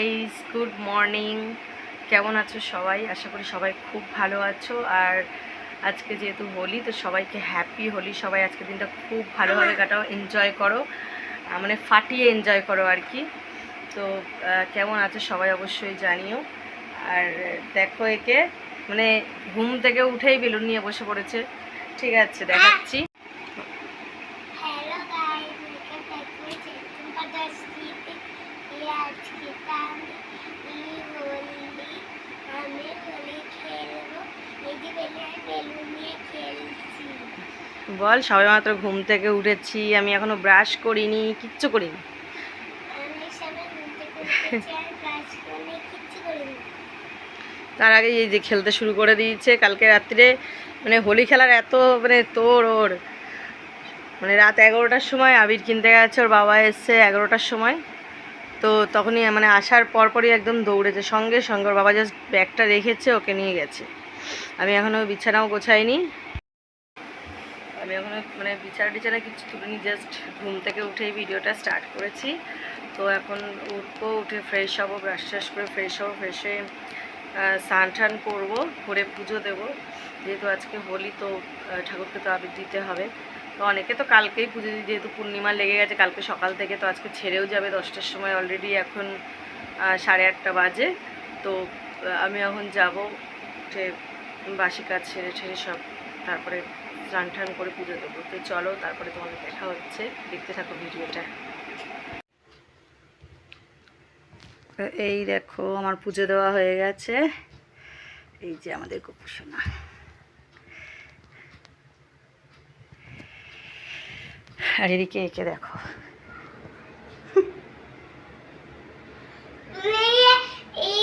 Guys good morning কেমন আছো সবাই? আশা করি সবাই খুব ভালো আছো। আর আজকে যেহেতু হোলি, তো সবাইকে হ্যাপি হোলি। সবাই আজকে দিনটা খুব ভালোভাবে কাটাও এনজয় করো। মানে ফাটিয়ে এনজয় করো আর কি। তো কেমন আছো সবাই অবশ্যই জানিও। আর দেখো একে মানে ঘুম থেকে উঠেই বেলুন নিয়ে বসে পড়েছে। ঠিক আছে, দেখাচ্ছি hello guys welcome back to my channel পাদার street এই আজকে আমি এই হোলি আমি হোলি খেলব এই যে বেলুন বেলুন নিয়ে খেলছি বল সবাই মাত্র ঘুম থেকে উঠেছি, আমি এখনও ব্রাশ করিনি, কিচ্ছু করিনি। তার আগে এই যে খেলতে শুরু করে দিয়েছে, কালকে রাত্রে মানে হোলি খেলার এত মানে তোর ওর মানে রাত এগারোটার সময় আবির কিনতে গেছে, ওর বাবা এসছে এগারোটার সময়। তো তখনই মানে আসার পরপরই একদম দৌড়েছে, সঙ্গে সঙ্গে ওর বাবা জাস্ট ব্যাগটা রেখেছে, ওকে নিয়ে গেছে। আমি এখনও বিছানাও গোছাইনি। আমি এখনও মানে বিছানা টিছানা কিছু তুলিনি জাস্ট ঘুম থেকে উঠেই ভিডিওটা স্টার্ট করেছি। তো এখন উঠবো, উঠে ফ্রেশ হব ব্রাশ ট্রাশ করে ফ্রেশ হব ফ্রেশ স্নান টান করব করে পুজো দেবো। যেহেতু আজকে হোলি, তো ঠাকুরকে তো আবির দিতে হবে। তো অনেকে তো কালকেই পুজো দিই, যেহেতু পূর্ণিমা লেগে গেছে, কালকে সকাল থেকে তো আজকে ছেড়েও যাবে, দশটার সময় অলরেডি এখন সাড়ে আটটা বাজে। তো আমি এখন যাব, উঠে বাসি কাজ ছেড়ে ছেড়ে সব তারপরে স্নান টান করে পুজো দেবো। তো চলো, তারপরে তোমাদের দেখা হচ্ছে। দেখতে থাকো ভিডিওটা। এই দেখো, আমার পুজো দেওয়া হয়ে গেছে। এই যে আমাদের গোপুসোনা। আর এদিকে একে দেখো এই এই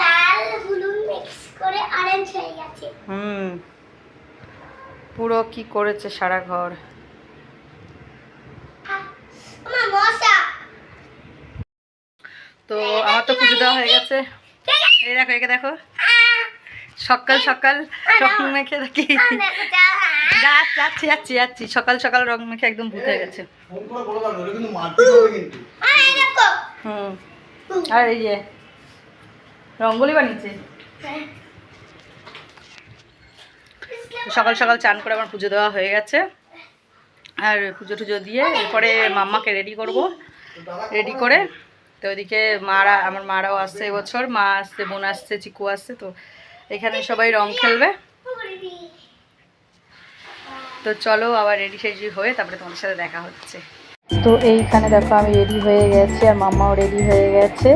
লাল হলুদ মিক্স করে অরেঞ্জ হয়ে গেছে হুম পুরো কি করেছে সারা ঘর? তো আমার তো পুজো দেওয়া হয়ে গেছে। এই দেখো একে দেখো। সকাল সকাল রং মেখে দেখি। যাচ্ছি যাচ্ছি যাচ্ছি সকাল সকাল রং মেখে একদম ভূত হয়ে গেছে। হুম। আর এই যে রঙ্গোলি বানিয়েছে। সকাল সকাল চান করে আমার পুজো দেওয়া হয়ে গেছে। আর পুজো টুজো দিয়ে এরপরে মাম্মাকে রেডি করব। রেডি করে তো ওইদিকে মারা, আমার মারাও আসছে এবছর, মা আসছে, বোন আসছে, চিকু আসছে, তো এখানে সবাই রং খেলবে। তো চলো আবার রেডি সেডি হয়ে তারপরে তোমাদের সাথে দেখা হচ্ছে। তো এইখানে দেখো আমি রেডি হয়ে গেছি আর মাম্মাও রেডি হয়ে গেছে।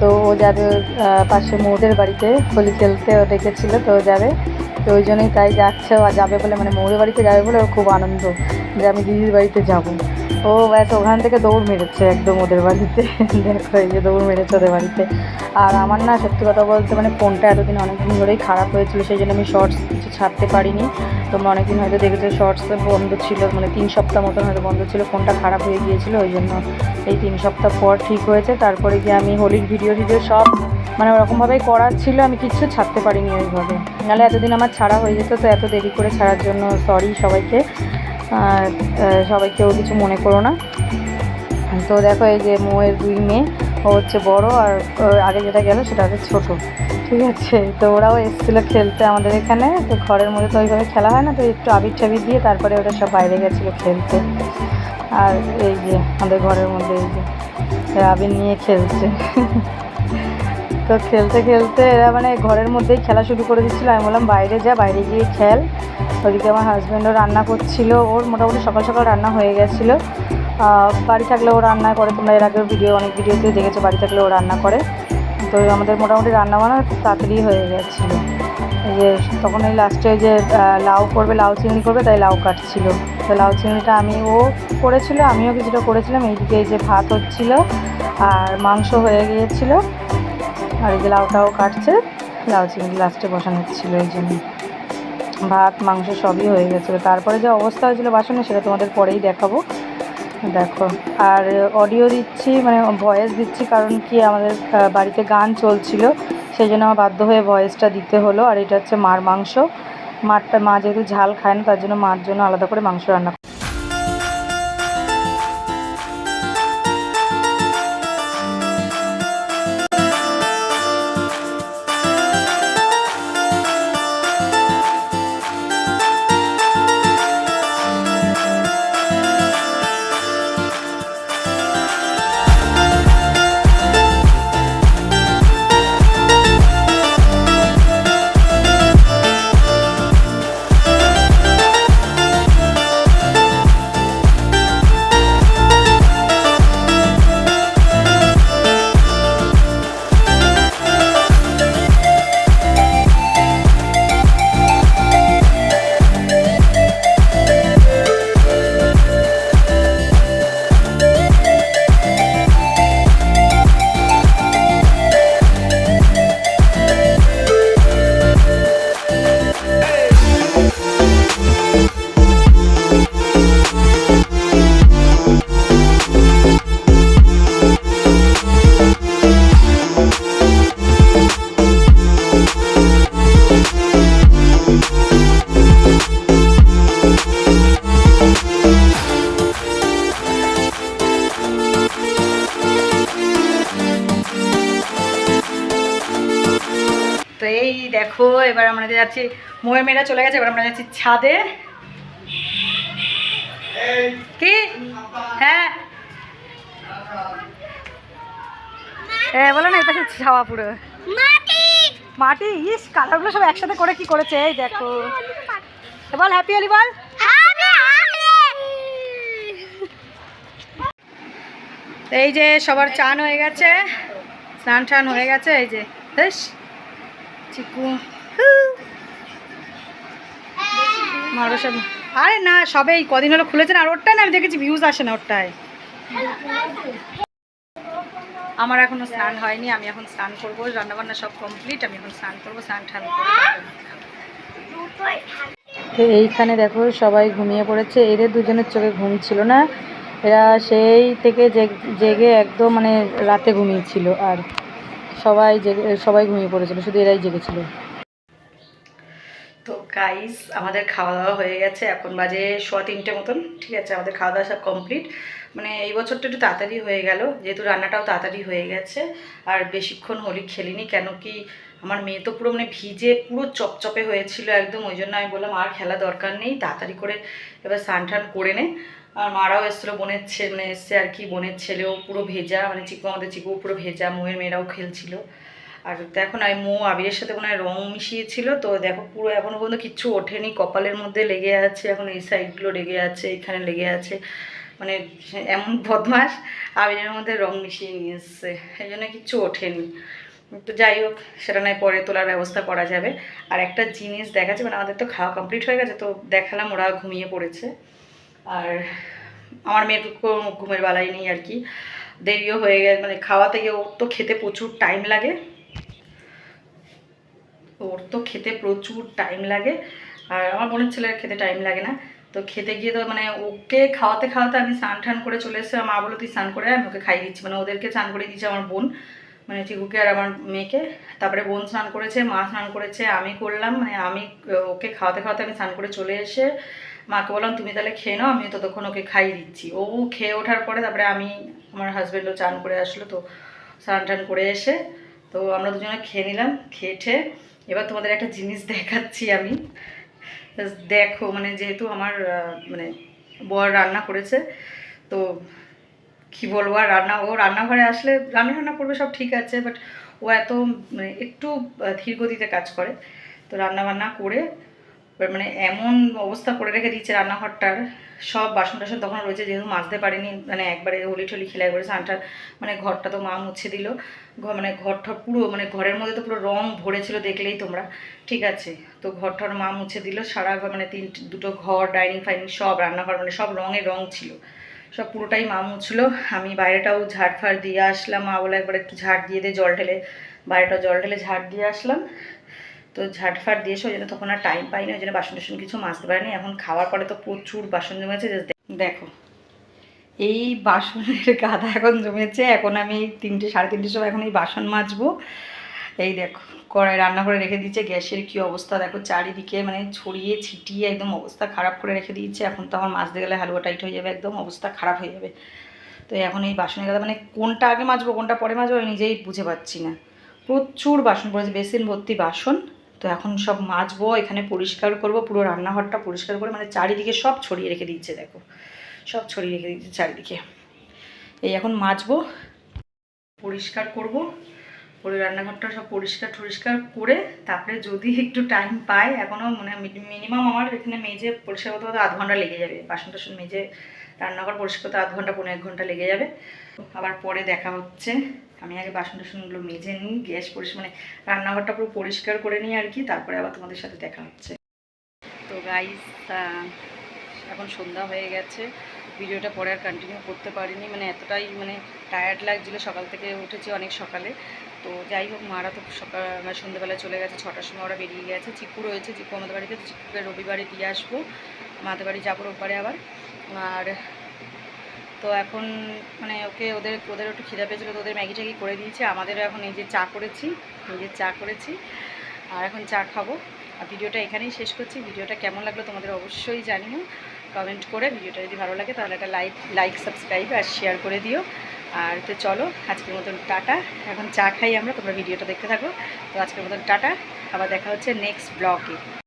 তো ও যাবে পাশে মৌদের বাড়িতে হোলি খেলতে ও ডেকেছিল, তো যাবে। তো ওই জন্যই তাই যাচ্ছে ও যাবে বলে মানে মৌদের বাড়িতে যাবে বলে ওর খুব আনন্দ যে আমি দিদির বাড়িতে যাব। ও ব্যাস ওখান থেকে দৌড় মেরেছে একদম ওদের বাড়িতে, দেখো এই যে দৌড় মেরেছে ওদের বাড়িতে। আর আমার না সত্যি কথা বলতে মানে ফোনটা এতদিন অনেকদিন ধরেই খারাপ হয়েছিল, সেই জন্য আমি শর্টস কিছু ছাড়তে পারিনি। তোমরা অনেকদিন হয়তো দেখেছ শর্টস বন্ধ ছিল মানে তিন সপ্তাহ মতন হয়তো বন্ধ ছিল, ফোনটা খারাপ হয়ে গিয়েছিল, ওই জন্য এই তিন সপ্তাহ পর ঠিক হয়েছে। তারপরে গিয়ে আমি হোলির ভিডিও টিডিও সব মানে ওরকমভাবেই করার ছিল আমি কিচ্ছু ছাড়তে পারিনি ওইভাবে। নাহলে এতদিন আমার ছাড়া হয়ে যেত তো এত দেরি করে ছাড়ার জন্য সরি সবাইকে। আর আহ, সবাই কেউ কিছু মনে করো না। তো দেখো এই যে মোয়ের দুই মেয়ে ও হচ্ছে বড় আর আগে যেটা গেল সেটা হচ্ছে ছোট ঠিক আছে? তো ওরাও এসেছিল খেলতে আমাদের এখানে তো ঘরের মধ্যে তো ওইভাবে খেলা হয় না তো একটু আবির টাবির দিয়ে তারপরে ওরা সব বাইরে গেছিল খেলতে। আর এই যে আমাদের ঘরের মধ্যে এই যে আবির নিয়ে খেলছে। তো খেলতে খেলতে এরা মানে ঘরের মধ্যেই খেলা শুরু করে দিচ্ছিল। আমি বললাম, বাইরে যা, বাইরে গিয়ে খেল। ওদিকে আমার হাজব্যান্ডও রান্না করছিল। ওর মোটামুটি সকাল সকাল রান্না হয়ে গেছিল। বাড়ি থাকলে ও রান্না করে। তোমরা এর আগেও ভিডিও অনেক ভিডিওতেই দেখেছ, বাড়ি থাকলে ও রান্না করে। তো আমাদের মোটামুটি রান্না বান্না তাড়াতাড়ি হয়ে গেছিল। যে তখন এই লাস্টে যে লাউ করবে, লাউ চিংড়ি করবে, তাই লাউ কাটছিল। তো লাউ চিংড়িটা আমি, ও করেছিল, আমিও কিছুটা করেছিলাম। এইদিকে এই যে ভাত হচ্ছিল, আর মাংস হয়ে গিয়েছিল। আর এই যে লাউটাও কাটছে, লাউ চিংড়ি লাস্টে বসানো হচ্ছিল, এই জন্য। ভাত, মাংস সবই হয়ে গেছিল। তারপরে যে অবস্থা হয়েছিল বাসনে, সেটা তোমাদের পরেই দেখাবো। দেখো, আর অডিও দিচ্ছি মানে ভয়েস দিচ্ছি, কারণ কি আমাদের বাড়িতে গান চলছিল, সেই জন্য আমার বাধ্য হয়ে ভয়েসটা দিতে হলো। আর এটা হচ্ছে মার মাংস। মারটা, মা যেহেতু ঝাল খায় না, তার জন্য মার জন্য আলাদা করে মাংস রান্না আমরা যাচ্ছি ময়ের মেয়েরা চলে গেছে এবার আমরা যাচ্ছি ছাদে। কি? হ্যাঁ। হ্যাঁ বলো না পাশে ছাওয়া পুরো। মাটি! ইস কালারগুলো সব একসাথে করে কি করেছে এই দেখো। বল হ্যাপি হলি বল। এই যে সবার চান হয়ে গেছে স্নান টান হয়ে গেছে এই যে বেশ চিকু। হু। আরে না সবে এই কদিন হলো খুলেছে না, আর ওরটাই না, আমি দেখেছি ভিউজ আসে না ওরটায়। আমার এখনও স্নান হয়নি, আমি এখন স্নান করব, রান্নাবান্না সব কমপ্লিট আমি এখন স্নান করব, স্নান করে তো এইখানে দেখো, সবাই ঘুমিয়ে পড়েছে, এদের দুজনের চোখে ঘুম ছিল না। এরা সেই থেকে জেগ- একদম মানে রাতে ঘুমিয়েছিল, আর সবাই জেগে, সবাই ঘুমিয়ে পড়েছিল, শুধু এরাই জেগেছিল। গাইস আমাদের খাওয়া দাওয়া হয়ে গেছে, এখন বাজে সোয়া তিনটে মতন, ঠিক আছে? আমাদের খাওয়া দাওয়া সব কমপ্লিট মানে এই বছরটা একটু তাড়াতাড়ি হয়ে গেল, যেহেতু রান্নাটাও তাড়াতাড়ি হয়ে গেছে, আর বেশিক্ষণ হোলি খেলিনি, কেন কি আমার মেয়ে তো পুরো মানে ভিজে, পুরো চপচপে হয়েছিল একদম, ওই জন্য আমি বললাম, আর খেলা দরকার নেই, তাড়াতাড়ি করে এবার স্নান টান করে নে। আর মারাও এসেছিল, বোনের ছেলে মানে এসছে আর কি, বোনের ছেলেও পুরো ভেজা মানে চিকু, আমাদের চিকু পুরো ভেজা, মোয়ের মেয়েরাও খেলছিল। আর দেখো না মো আবিরের সাথে হয় রং মিশিয়েছিল, তো দেখো পুরো এখনও পর্যন্ত কিচ্ছু ওঠেনি। কপালের মধ্যে লেগে আছে, এখন এই সাইডগুলো লেগে আছে, এখানে লেগে আছে। মানে এমন বদমাস আবিরের মধ্যে রং মিশিয়ে নিয়ে এসছে এই জন্য কিচ্ছু ওঠেনি। তো যাই হোক, সেটা নয়, পরে তোলার ব্যবস্থা করা যাবে। আর একটা জিনিস দেখাচ্ছে মানে আমাদের তো খাওয়া কমপ্লিট হয়ে গেছে, তো দেখালাম ওরা ঘুমিয়ে পড়েছে। আর আমার মেয়ের কোনো ঘুমের বেলায় নেই আর কি। দেরিও হয়ে গেছে মানে খাওয়া থেকে ওর তো খেতে প্রচুর টাইম লাগে। ওর তো খেতে প্রচুর টাইম লাগে। আর আমার বোনের ছেলের খেতে টাইম লাগে না। তো খেতে গিয়ে তো মানে ওকে খাওয়াতে খাওয়াতে আমি স্নান টান করে চলে এসে মা বলো, তুই স্নান করে আমি ওকে খাইয়ে দিচ্ছি। মানে ওদেরকে স্নান করে দিচ্ছে আমার বোন। মানে চিকুকে আর আমার মেয়েকে। তারপরে বোন স্নান করেছে, মা স্নান করেছে, আমি করলাম। মানে আমি, ওকে খাওয়াতে খাওয়াতে আমি স্নান করে চলে এসে মাকে বললাম, তুমি তাহলে খেয়ে নাও আমি ততক্ষণ ওকে খাইয়ে দিচ্ছি। ও খেয়ে ওঠার পরে তারপরে আমি, আমার হাজব্যান্ডও চান করে আসলো। তো স্নান টান করে এসে তো আমরা দুজনে খেয়ে নিলাম, খেয়ে ঠেয়ে এবার তোমাদের একটা জিনিস দেখাচ্ছি আমি। দেখো মানে যেহেতু আমার মানে বর রান্না করেছে, তো কি বলব আর রান্না, ও রান্নাঘরে আসলে রান্না রান্না করবে সব ঠিক আছে বাট ও এত মানে একটু ধীরগতিতে ধীর গতিতে কাজ করে। তো রান্না বান্না করে মানে এমন অবস্থা করে রেখে দিচ্ছে রান্নাঘরটার। সব বাসন টাসন তখন রয়েছে, যেহেতু মাজতে পারিনি মানে একবারে হোলি ঠলি খেলে একবারে স্নানটা মানে ঘরটা তো মা মুছে দিল। মানে ঘরটা পুরো মানে ঘরের মধ্যে তো পুরো রং ভরেছিল দেখলেই তোমরা। ঠিক আছে, তো ঘরটার মা মুছে দিল, সারা ঘর মানে তিন, দুটো ঘর, ডাইনিং, ফাইনিং, সব রান্নাঘর মানে সব রঙের রং ছিল। সব পুরোটাই মা মুছলো। আমি বাইরেটাও ঝাড় ফাড় দিয়ে আসলাম, মা বলে একবার একটু ঝাড় দিয়ে দিয়ে জল ঢেলে, বাইরেটাও জল ঢেলে ঝাড় দিয়ে আসলাম। তো ঝাড় ফাড় দিয়ে এসে ওই জন্য তখন আর টাইম পাইনি, ওই জন্য বাসন টাসন কিছু মাজতে পারিনি। এখন খাওয়ার পরে তো প্রচুর বাসন জমেছে দেখো, এই বাসনের গাদা এখন জমেছে। এখন আমি তিনটে, সাড়ে তিনটের সময় এখন এই বাসন মাজবো। এই দেখো, কড়াই রান্না করে রেখে দিয়েছে, গ্যাসের কি অবস্থা? দেখো চারিদিকে মানে ছড়িয়ে ছিটিয়ে একদম অবস্থা খারাপ করে রেখে দিয়েছে। এখন তো আমার মাজতে গেলে হালুয়া টাইট হয়ে যাবে, একদম অবস্থা খারাপ হয়ে যাবে। তো এখন এই বাসনের গাদা মানে কোনটা আগে মাজবো, কোনটা পরে মাজবো, আমি নিজেই বুঝে পাচ্ছি না। প্রচুর বাসন পড়েছে, বেসিন ভর্তি বাসন। তো এখন সব মাজবো, এখানে পরিষ্কার করব, পুরো রান্নাঘরটা পরিষ্কার করে মানে চারিদিকে সব ছড়িয়ে রেখে দিচ্ছে দেখো। সব ছড়িয়ে রেখে দিচ্ছে চারিদিকে। এই এখন মাজবো, পরিষ্কার করব করে রান্নাঘরটা সব পরিষ্কার টরিষ্কার করে, তারপরে যদি একটু টাইম পাই এখনও মানে মিনিমাম আমার এখানে মেজে পরিষ্কার করতে করতে আধ ঘণ্টা লেগে যাবে। বাসন টাসন মেজে রান্নাঘর পরিষ্কার করতে আধ ঘণ্টা, পনেরো এক ঘণ্টা লেগে যাবে। আবার পরে দেখা হচ্ছে। আমি আগে বাসন টাসনগুলো মেজে নিই, গ্যাস পরিষ্কার মানে রান্নাঘরটা পুরো পরিষ্কার করে নিই আর কি, তারপরে আবার তোমাদের সাথে দেখা হচ্ছে। তো গাইস এখন সন্ধ্যা হয়ে গেছে, ভিডিওটা পরে আর কন্টিনিউ করতে পারিনি মানে এতটাই মানে টায়ার্ড লাগছিল, সকাল থেকে উঠেছি অনেক সকালে। তো যাই হোক, মারা তো সকাল মানে সন্ধ্যেবেলায় চলে গেছে, ছটার সময় ওরা বেরিয়ে গেছে চিকু রয়েছে চিকু আমাদের বাড়িতে চিকুকে রবিবারে দিয়ে আসব, মাদের বাড়ি যাব রোববারে আবার। আর তো এখন মানে ওকে, ওদের ওদের একটু খিদা পেয়েছিলো, তো ওদের ম্যাগি ট্যাগি করে দিয়েছে। আমাদেরও এখন এই যে চা করেছি নিজের চা করেছি। আর এখন চা খাব। আর ভিডিওটা এখানেই শেষ করছি। ভিডিওটা কেমন লাগল তোমাদের অবশ্যই জানিও। কমেন্ট করে ভিডিওটা যদি ভালো লাগে, তাহলে একটা লাইক লাইক, সাবস্ক্রাইব আর শেয়ার করে দিও। আর তো চলো, আজকের মতন টাটা। এখন চা খাই আমরা, তোমরা ভিডিওটা দেখতে থাকো। তো আজকের মতন টাটা। আবার দেখা হচ্ছে নেক্সট ব্লগে